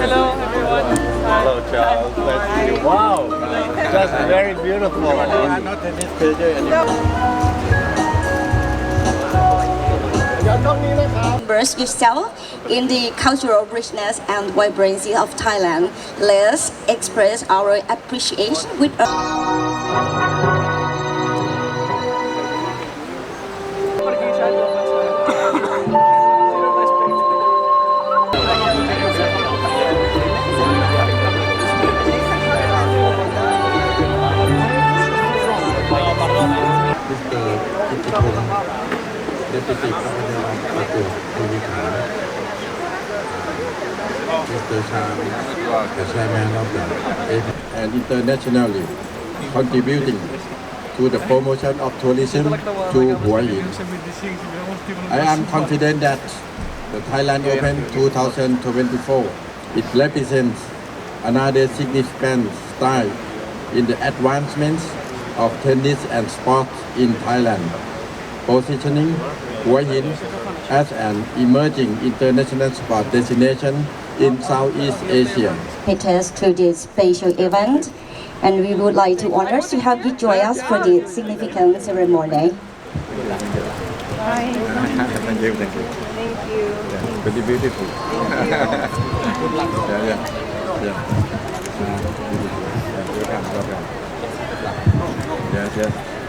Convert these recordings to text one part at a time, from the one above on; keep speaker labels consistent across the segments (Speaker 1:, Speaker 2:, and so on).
Speaker 1: Hello, everyone. Hello, Charles. Nice to meet you.
Speaker 2: Wow, that's very beautiful.
Speaker 1: I'm not tennis player anymore.
Speaker 3: Immerse yourself in the cultural richness and vibrancy of Thailand. Let's express our appreciation with a
Speaker 4: And internationally contributing to the promotion of tourism to Hua I am confident that the Thailand Open 2024, it represents another significant step in the advancements of tennis and sports in Thailand positioning Hua as an emerging international sport destination in Southeast Asia.
Speaker 3: us to this special event, and we would like to honor to have you join us for the significant ceremony.
Speaker 1: Thank you, thank you. Thank you. Yeah, very beautiful. Good luck. Yeah, yeah, yeah. Beautiful. Yeah, welcome, welcome. Yes, yes.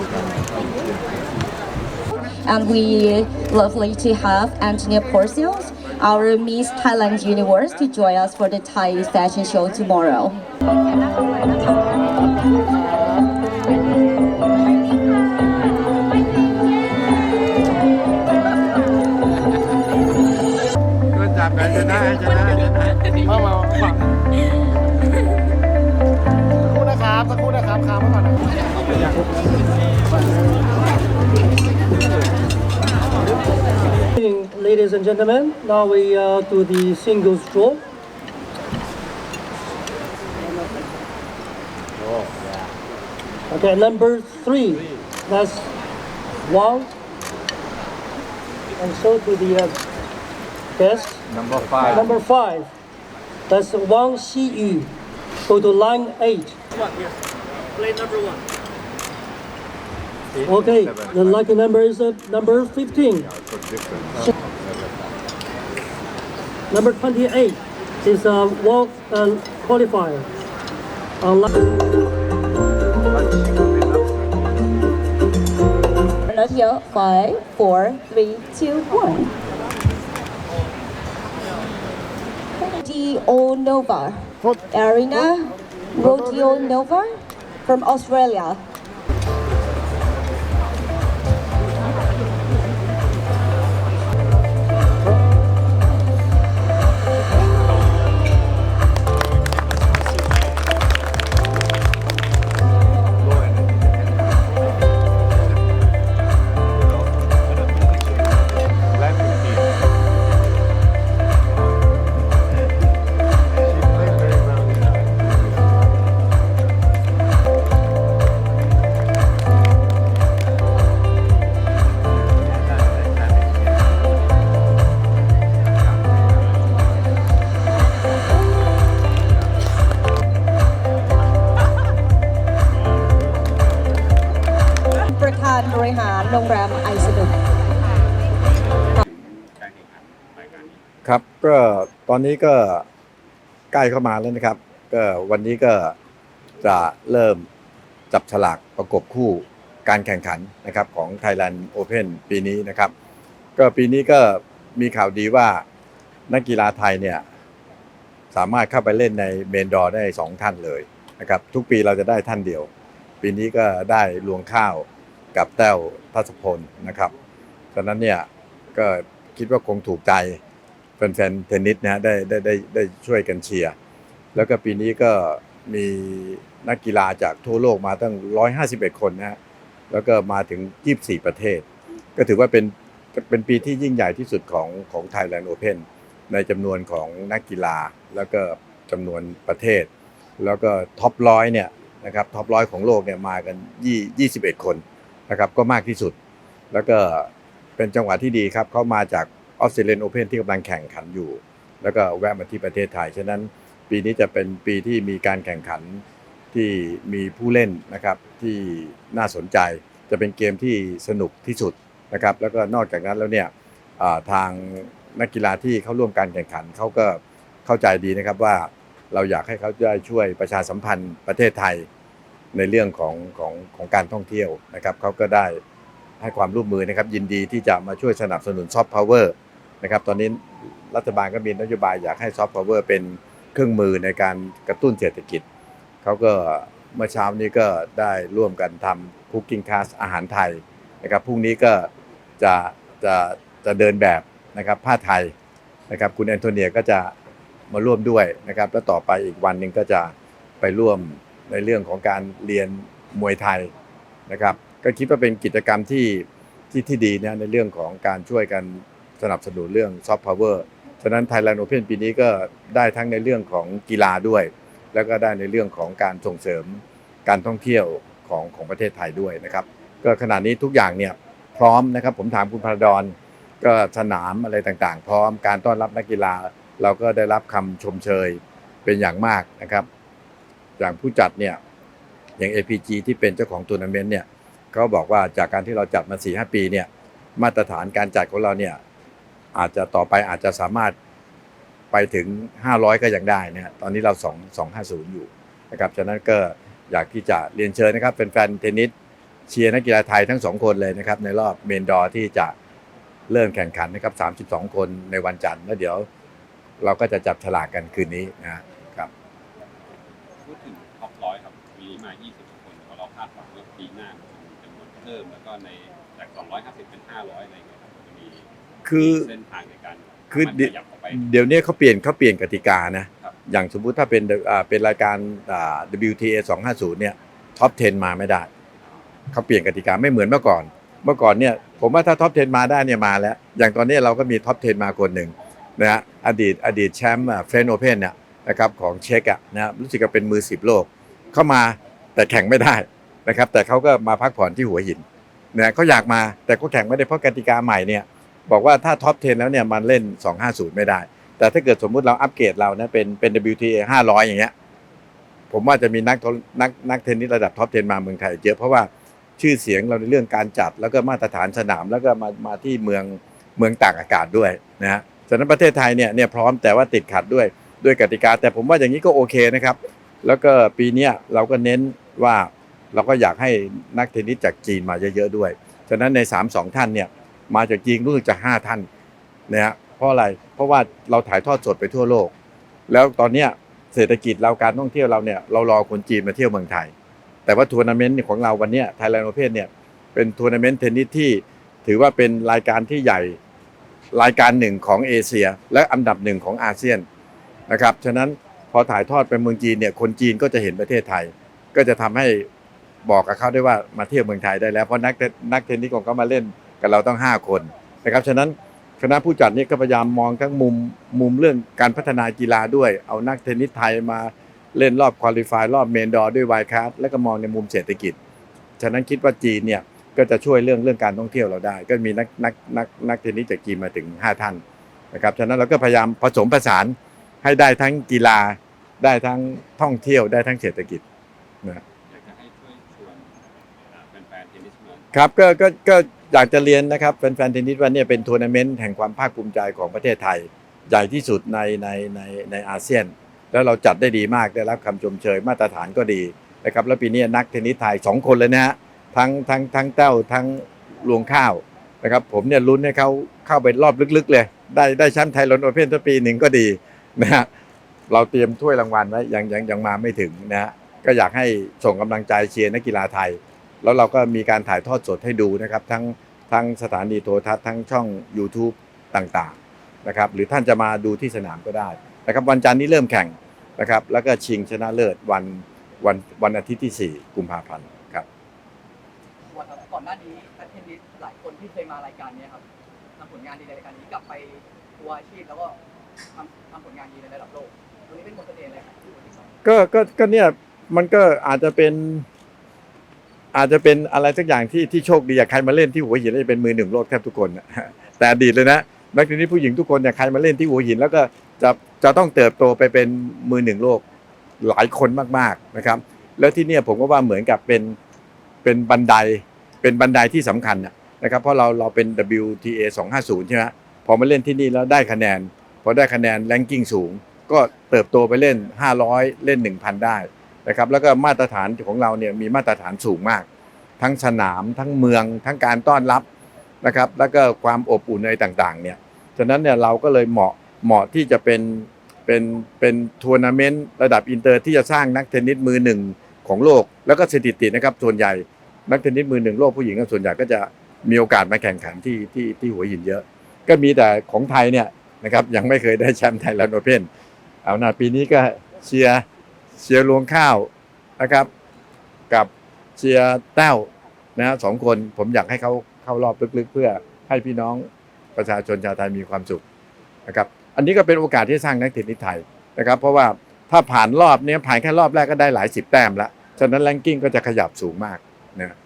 Speaker 1: Welcome, welcome. Yeah.
Speaker 3: And we are lovely to have Antonia Porcios, our Miss Thailand Universe, to join us for the Thai fashion show tomorrow.
Speaker 1: Good job, guys.
Speaker 5: And gentlemen, now we uh, do the singles draw. Okay, number three. That's one. And so to the uh, best.
Speaker 1: Number five.
Speaker 5: Number five. That's Wang Xiyu. Go to line eight. Play number one. Okay, the lucky number is uh, number 15.
Speaker 1: So different.
Speaker 5: Number 28 is a walk uh, qualifier.
Speaker 3: Not here. Five, four, three, two, one. Rodeo Nova. Arena Rodeo Nova from Australia. ริหารโรงแรมไอซ์ดุ
Speaker 6: ครับก็ตอนนี้ก็ใกล้เข้ามาแล้วนะครับ ก็วันนี้ก็จะเริ่มจับฉลากประกบคู่การแข่งขันนะครับของ Thailand Open ปีนี้นะครับ ก็ปีนี้ก็มีข่าวดีว่านักกีฬาไทยเนี่ยสามารถเข้าไปเล่นในเมนดอร์ได้สองท่านเลยนะครับ ทุกปีเราจะได้ท่านเดียว ปีนี้ก็ได้ลวงข้าว กับแต้วทัศพลนะครับฉะนั้นเนี่ยก็คิดว่าคงถูกใจแฟนๆเทนนิสนะฮะได้ได้ได้ได้ช่วยกันเชียร์แล้วก็ปีนี้ก็มีนักกีฬาจากทั่วโลกมาตั้ง 151 คนนะฮะแล้วก็มาถึง 24 ประเทศ ก็ถือว่าเป็นเป็นปีที่ยิ่งใหญ่ที่สุดของของ Thailand Open ในจำนวนของนักกีฬาแล้วก็จำนวนประเทศ แล้วก็ท็อปร้อยเนี่ยนะครับท็อปร้อยของโลกเนี่ยมากันยี่21 คน นะครับก็มากที่สุด แล้วก็เป็นจังหวะที่ดีครับเขามาจากออสเตรเลียนโอเพนที่กำลังแข่งขันอยู่ แล้วก็แวะมาที่ประเทศไทย ฉะนั้นปีนี้จะเป็นปีที่มีการแข่งขันที่มีผู้เล่นนะครับที่น่าสนใจจะเป็นเกมที่สนุกที่สุดนะครับแล้วก็นอกจากนั้นแล้วเนี่ยทางนักกีฬาที่เข้าร่วมการแข่งขันเขาก็เข้าใจดีนะครับว่าเราอยากให้เขาได้ช่วยประชาสัมพันธ์ประเทศไทย ในเรื่องของของของการท่องเที่ยวนะครับเขาก็ได้ให้ความร่วมมือนะครับ ยินดีที่จะมาช่วยสนับสนุนซอฟต์พาวเวอร์นะครับตอนนี้รัฐบาลก็มีนโยบายอยากให้ซอฟต์พาวเวอร์เป็นเครื่องมือในการกระตุ้นเศรษฐกิจเขาก็เมื่อเช้านี้ก็ได้ร่วมกันทำคุกกิ้งคลาสอาหารไทยนะครับพรุ่งนี้ก็จะจะจะเดินแบบนะครับผ้าไทยนะครับคุณแอนโทเนียก็จะมาร่วมด้วยนะครับ แล้วต่อไปอีกวันหนึ่งก็จะไปร่วม ในเรื่องของการเรียนมวยไทยนะครับ ก็คิดว่าเป็นกิจกรรมที่ที่ที่ดีนะในเรื่องของการช่วยกันสนับสนุนเรื่องซอฟต์พาวเวอร์ฉะนั้น Thailand Open ปีนี้ก็ได้ทั้งในเรื่องของกีฬาด้วย แล้วก็ได้ในเรื่องของการส่งเสริมการท่องเที่ยวของของประเทศไทยด้วยนะครับ ก็ขณะนี้ทุกอย่างเนี่ยพร้อมนะครับ ผมถามคุณพระดอนก็สนามอะไรต่างๆ พร้อมการต้อนรับนักกีฬา เราก็ได้รับคำชมเชยเป็นอย่างมากนะครับ อย่างผู้จัดเนี่ยอย่าง APG ที่เป็นเจ้าของทัวร์นาเมนต์เนี่ยเขาบอกว่าจากการที่เราจัดมา4 5ปีเนี่ยมาตรฐานการจัดของเราเนี่ยอาจจะต่อไปอาจจะสามารถไปถึง 500 ก็ยังได้นะฮะตอนนี้เรา 2 250 อยู่นะครับฉะนั้นก็อยากที่จะเรียนเชิญนะครับเป็นแฟนเทนนิสเชียร์นักกีฬาไทยทั้ง2คนเลยนะครับในรอบเมนดอร์ที่จะเริ่มแข่งขันนะครับ 32 คนในวันจันทร์แล้วเดี๋ยวเราก็จะจับฉลากกันคืนนี้นะ
Speaker 7: พิ่มแล้วก็ในจาก 250 เป็น 500 อะไรเงี้ยครับจะมี
Speaker 6: คือ
Speaker 7: เส้นทางในการ
Speaker 6: คือ
Speaker 7: มัน
Speaker 6: เดี๋ยว
Speaker 7: ขยับออกไป
Speaker 6: เดี๋ยวนี้เขาเปลี่ยนเขาเปลี่ยนกติกานะ
Speaker 7: ครับ
Speaker 6: อย่างสมมุติถ้าเป็นอ่าเป็นรายการอ่า WTA 250 เนี่ยท็อป 10 มาไม่ได้ เขาเปลี่ยนกติกาไม่เหมือนเมื่อก่อน เมื่อก่อนเนี่ยผมว่าถ้าท็อป 10 มาได้เนี่ยมาแล้ว อย่างตอนนี้เราก็มีท็อป 10 มาคนหนึ่งนะฮะอดีตอดีตแชมป์เฟรนโอเพนเนี่ยนะครับของเช็กอะนะรู้สึกจะเป็นมือ 10 โลก เข้ามาแต่แข่งไม่ได้ นะครับ แต่เขาก็มาพักผ่อนที่หัวหินนะเขาอยากมาแต่ก็แข่งไม่ได้เพราะกติกาใหม่เนี่ยบอกว่าถ้าท็อป 10 แล้วเนี่ยมันเล่น 250 ไม่ได้ แต่ถ้าเกิดสมมุติเราอัปเกรดเรานะเป็นเป็น WTA 500 อย่างเงี้ยผมว่าจะมีนักนักนักเทนนิสระดับท็อป 10 มาเมืองไทยเยอะเพราะว่าชื่อเสียงเราในเรื่องการจัดแล้วก็มาตรฐานสนามแล้วก็มามาที่เมืองเมืองต่ากอากาศด้วยนะฮะฉะนั้นประเทศไทยเนี่ยเนี่ยพร้อมแต่ว่าติดขัดด้วยด้วยกติกา แต่ผมว่าอย่างนี้ก็โอเคนะครับ แล้วก็ปีนี้เราก็เน้นว่า เราก็อยากให้นักเทนนิสจากจีนมาเยอะๆด้วย ฉะนั้นใน 3 2 ท่านเนี่ยมาจากจีนรู้สึกจะ5ท่านนะฮะเพราะอะไรเพราะว่าเราถ่ายทอดสดไปทั่วโลก แล้วตอนเนี้ยเศรษฐกิจเราการท่องเที่ยวเราเนี่ยเรารอคนจีนมาเที่ยวเมืองไทย แต่ว่าทัวร์นาเมนต์ของเราวันนี้ไทยแลนด์โอเพนเนี่ยเป็นทัวร์นาเมนต์เทนนิสที่ถือว่าเป็นรายการที่ใหญ่รายการหนึ่งของเอเชีย และอันดับหนึ่งของอาเซียนนะครับฉะนั้นพอถ่ายทอดไปเมืองจีนเนี่ยคนจีนก็จะเห็นประเทศไทย ก็จะทำให้ บอกกับเขาได้ว่ามาเที่ยวเมืองไทยได้แล้ว เพราะนักเทนนักเทนนิสของเขามาเล่นกับเราต้อง 5 คนนะครับฉะนั้นคณะผู้จัดเนี่ยก็พยายามมองทั้งมุมมุมเรื่องการพัฒนากีฬาด้วย เอานักเทนนิสไทยมาเล่นรอบควอลิฟายรอบเมนดอร์ด้วยไวคาร์แล้วก็มองในมุมเศรษฐกิจ ฉะนั้นคิดว่าจีนเนี่ยก็จะช่วยเรื่องเรื่องการท่องเที่ยวเราได้ ก็มีนักนักนักนักเทนนิสจากจีนมาถึง 5 ท่านนะครับฉะนั้นเราก็พยายามผสมผสานให้ได้ทั้งกีฬาได้ทั้งท่องเที่ยวได้ทั้งเศรษฐกิจนะ ครับก็ก็ก็อยากจะเรียนนะครับแฟนๆเทนนิสว่าเนี่ยเป็นทัวร์นาเมนต์แห่งความภาคภูมิใจของประเทศไทย ใหญ่ที่สุดในในในในอาเซียน แล้วเราจัดได้ดีมากได้รับคำชมเชยมาตรฐานก็ดีนะครับแล้วปีนี้นักเทนนิสไทย 2 คนเลยนะฮะทั้งทั้งทั้งเต้าทั้งรวงข้าวนะครับผมเนี่ยลุ้นให้เขาเข้าไปรอบลึกๆเลย ได้ได้แชมป์ไทยลอนโอเพ่นสักปีหนึ่งก็ดีนะฮะเราเตรียมถ้วยรางวัลไว้ยังยังยังมาไม่ถึงนะฮะก็อยากให้ส่งกำลังใจเชียร์นักกีฬาไทย แล้วเราก็มีการถ่ายทอดสดให้ดูนะครับ ทั้งทั้งสถานีโทรทัศน์ทั้งช่อง YouTube ต่างๆนะครับหรือท่านจะมาดูที่สนามก็ได้นะครับวันจันทร์นี้เริ่มแข่งนะครับแล้วก็ชิงชนะเลิศวันวันวันอาทิตย์ที่ 4 กุมภาพันธ์ครับ
Speaker 8: วันครับก่อนหน้านี้นักเทนนิสหลายคนที่เคยมารายการเนี้ยครับทำผลงานดีในรายการนี้กลับไปทัวร์อาชีพแล้วก็ทำทำผลงานดีในระดับโลกตรงนี้เป็นมนต์เสน่ห์เลยครับที่คนที่สอง
Speaker 6: ก็ก็ก็เนี่ยมันก็อาจจะเป็น อาจจะเป็นอะไรสักอย่างที่ที่โชคดีอยากใครมาเล่นที่หัวหินแล้วจะเป็นมือหนึ่งโลกแทบทุกคนแต่อดีตเลยนะนักเทนนิสผู้หญิงทุกคนเนี่ยใครมาเล่นที่หัวหิน แล้วก็จะจะต้องเติบโตไปเป็นมือหนึ่งโลกหลายคนมากๆนะครับ แล้วที่เนี่ยผมก็ว่าเหมือนกับเป็นเป็นบันไดเป็นบันไดที่สำคัญนะนะครับเพราะเราเราเป็น WTA 250 ใช่ไหมพอมาเล่นที่นี่แล้วได้คะแนน พอได้คะแนนแรงกิ้งสูง ก็เติบโตไปเล่น 500 เล่น 1,000 ได้ นะครับแล้วก็มาตรฐานของเราเนี่ยมีมาตรฐานสูงมาก ทั้งสนามทั้งเมืองทั้งการต้อนรับนะครับแล้วก็ความอบอุ่นอะไรต่างๆเนี่ยฉะนั้นเนี่ยเราก็เลยเหมาะเหมาะที่จะเป็นเป็นเป็นทัวร์นาเมนต์ระดับอินเตอร์ที่จะสร้างนักเทนนิสมือหนึ่งของโลก แล้วก็สถิตินะครับส่วนใหญ่นักเทนนิสมือหนึ่งโลกผู้หญิงส่วนใหญ่ก็จะมีโอกาสมาแข่งขันที่ที่ที่หัวหินเยอะ ก็มีแต่ของไทยเนี่ยนะครับยังไม่เคยได้แชมป์ไทยแลนด์โอเพ่นเอาหนาปีนี้ก็เชียร์ เชียร์รวงข้าวนะครับ กับเชียร์แต้วนะฮะสองคนผมอยากให้เขาเข้ารอบลึกๆ เพื่อให้พี่น้องประชาชนชาวไทยมีความสุขนะครับ อันนี้ก็เป็นโอกาสที่สร้างนักเทนนิสไทยนะครับ เพราะว่าถ้าผ่านรอบเนี้ยผ่านแค่รอบแรกก็ได้หลายสิบแต้มละฉะนั้นแรงกิ้งก็จะขยับสูงมากนะ